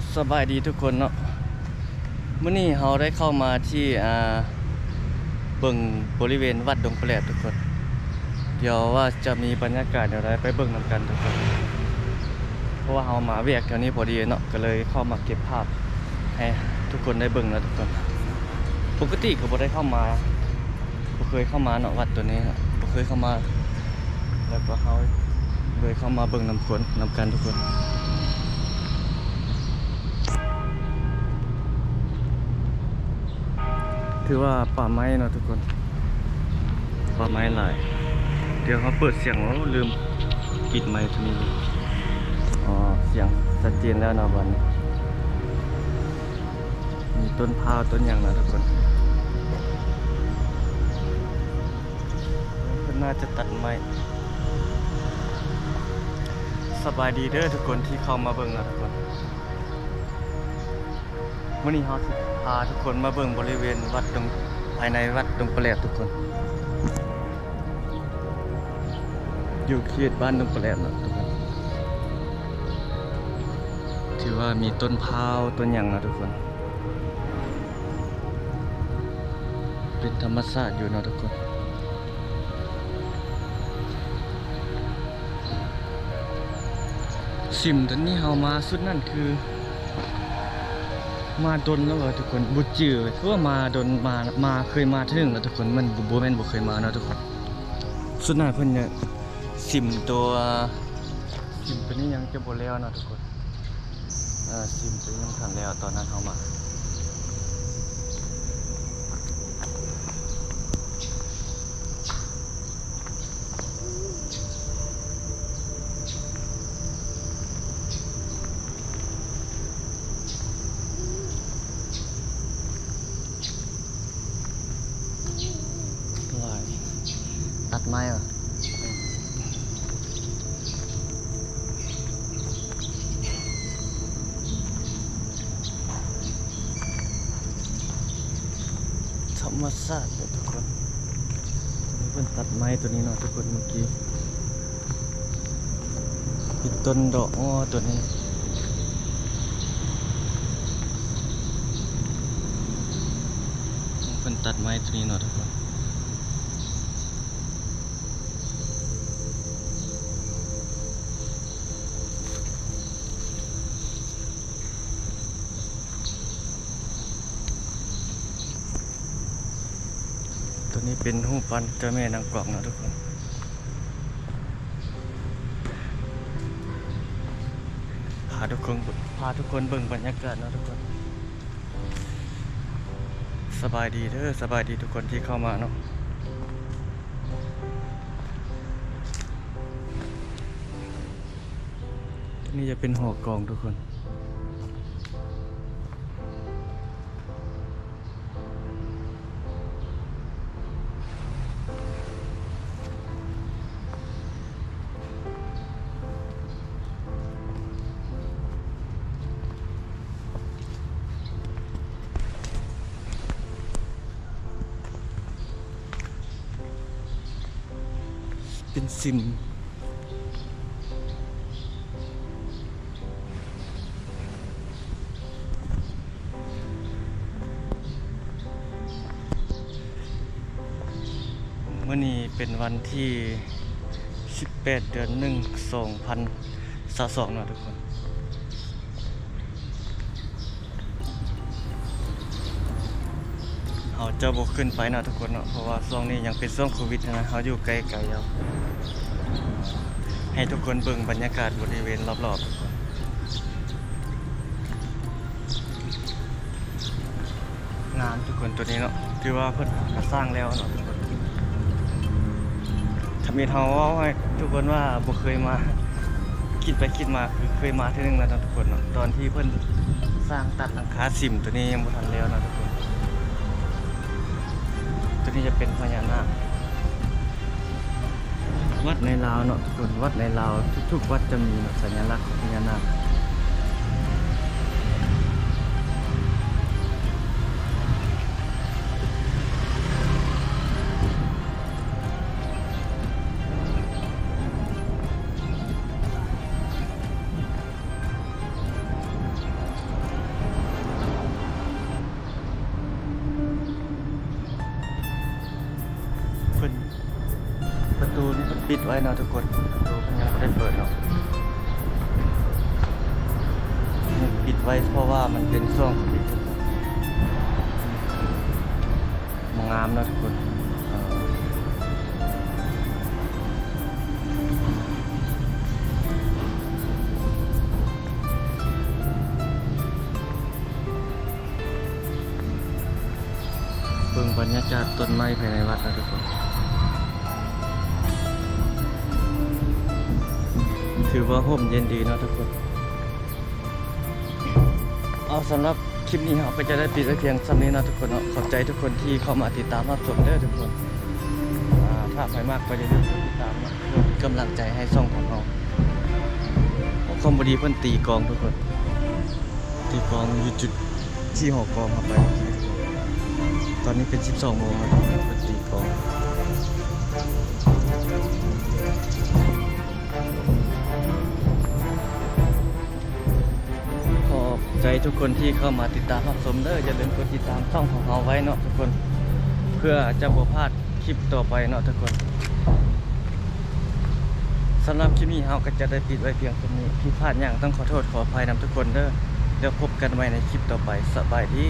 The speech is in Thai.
็สบายดีทุกคนเนาะมื้อนี้เราได้เข้ามาที่อ่าเบิ่งบริเวณวัดดงแปลบทุกคน เดี๋ยวว่าจะมีบรรยากาศอะไรไปเบิ่งนํกันทุกคน เพราะว่าเรามาเวียกแถวนี้พอดีเนาะก็เลยเข้ามาเก็บภาพให้ทุกคนได้เบิ่งนะทุกคน ปกติก็บ่ได้เข้ามาบ่เคยเข้ามาเนาะวัดตัวนี้ครับบ่เคยเข้ามา แล้วก็เขาเลยเข้ามาเบิ่งนำคนนำกันทุกคน ถือว่าป่าไม้เนาะทุกคน ป่าไม้หลาย เดี๋ยวเขาเปิดเสียงแล้วลืมปิดไมค์ตัวนี้อยู่อ๋อเสียงชัดเจนแล้วนะวันนี้มีต้นพาวต้นยางนะทุกคนเพิ่นน่าจะตัดไม้สบายดีเด้อทุกคนที่เข้ามาเบิ่งนะทุกคนวันนี้เราสิ พาทุกคนมาเบิ่งบริเวณวัดตรงภายในวัดตรงแปลบทุกคน อยู่เขตบ้านตรงแปลบนะทุกคนถือว่ามีต้นพร้าวต้นหยังนะทุกคน เป็นธรรมชาติอยู่นะทุกคนสิมตอนนี้เฮามาสุดนั่นคือ มาดนแล้วเหรอทุกคนบุจือคือว่ามาดนมามาเคยมาถึงแล้วทุกคนมันบ่บ่แม่นบ่เคยมาเนาะทุกคนสุดหน้าเพิ่นเนี่ยสิมตัวสิมตัวนี้ยังจะบ่แล้วเนาะทุกคนเอ่อสิมตัวนี้ยังทันแล้วตอนนั้นเฮามา ลายตัดไม้เหรอธ รรมชาติเลยทุกคนนี่เพิ่นตัดไม้ตัวนี้เนาะทุกคนเมื่อกี้อีกต้นดอกอ้อตัวนี้เพิ่นตัดไม้ตัวนี้เนาะทุกคน ตัวนี้เป็นหูปันเจ้าแม่นางกวักนะทุกคนพาทุกคนพาทุกคนเบิ่งบรรยากาศนะทุกคน สบายดีเด้อสบายดีทุกคนที่เข้ามาเนาะนี่จะเป็นหอกองทุกคน เป็นซิม เมื่อนี้เป็นวันที่ 18 เดือน1 2022นะทุกคน เขาจะบกขึ้นไปนะทุกคนเนาะเพราะว่าช่วงนี้ยังเป็นช่วงโควิดนะเขาอยู่ไกลๆแล้วให้ทุกคนเบิ่งบรรยากาศบริเวณรอบๆทุกคนงานทุกคนตัวนี้เนาะถือว่าเพิ่นก็สร้างแล้วเนาะทุกคนทำให้เฮาว้าให้ทุกคนว่าบ่เคยมาคิดไปคิดมาคือเคยมาที่นึงแล้วนะทุกคนเนาะตอนที่เพิ่นสร้างตัดหลังคาซิมตัวนี้ยังบ่ทันแล้วนะทุกคน ตัวนี้จะเป็นพญานาควัดในลาวเนาะทุกคนวัดในลาวทุกๆ วัดจะมีเนาะสัญลักษณ์ของพญานาค็นประตูปิดไว้นะทุกคนประตูมันยังไม่ได้เปิดเนาะยังปิดไว้เพราะว่ามันเป็นช่วงโควิดมันงามนะทุกคนเอ่อเบิ่งบรรยากาศต้นไม้ภายในวัดนะทุกคน ถือว่าห่มเย็นดีเนาะทุกคน เอาสำหรับคลิปนี้เราก็จะได้ปิดไว้เพียงสำนี้นะทุกคนเนาะขอบใจทุกคนที่เข้ามาติดตามรับชมเด้อทุกคนอ่าถ้าใครมากก็อย่าลืมกดติดตามนาะเพื่อเป็นกำลังใจให้ช่องของเราคอมบดีเพิ่นตีกองทุกคน ตีกองอยู่จุดที่หอกองเข้าไป ตอนนี้เป็น 12โมงแล้วเพิ่นตีกอง ใจทุกคนที่เข้ามาติดตามรับชมเด้ออย่าลืมกดติดตามช่องของเราไว้เนาะทุกคน เพื่อจะบ่พลาดคลิปต่อไปเนาะทุกคนสำหรับคลิปนี้เราก็จะได้ปิดไว้เพียงเท่านี้ผิดพลาดอย่างต้องขอโทษขออภัยนำทุกคนเด้อเดี๋ยวพบกันใหม่ในคลิปต่อไปสบายดี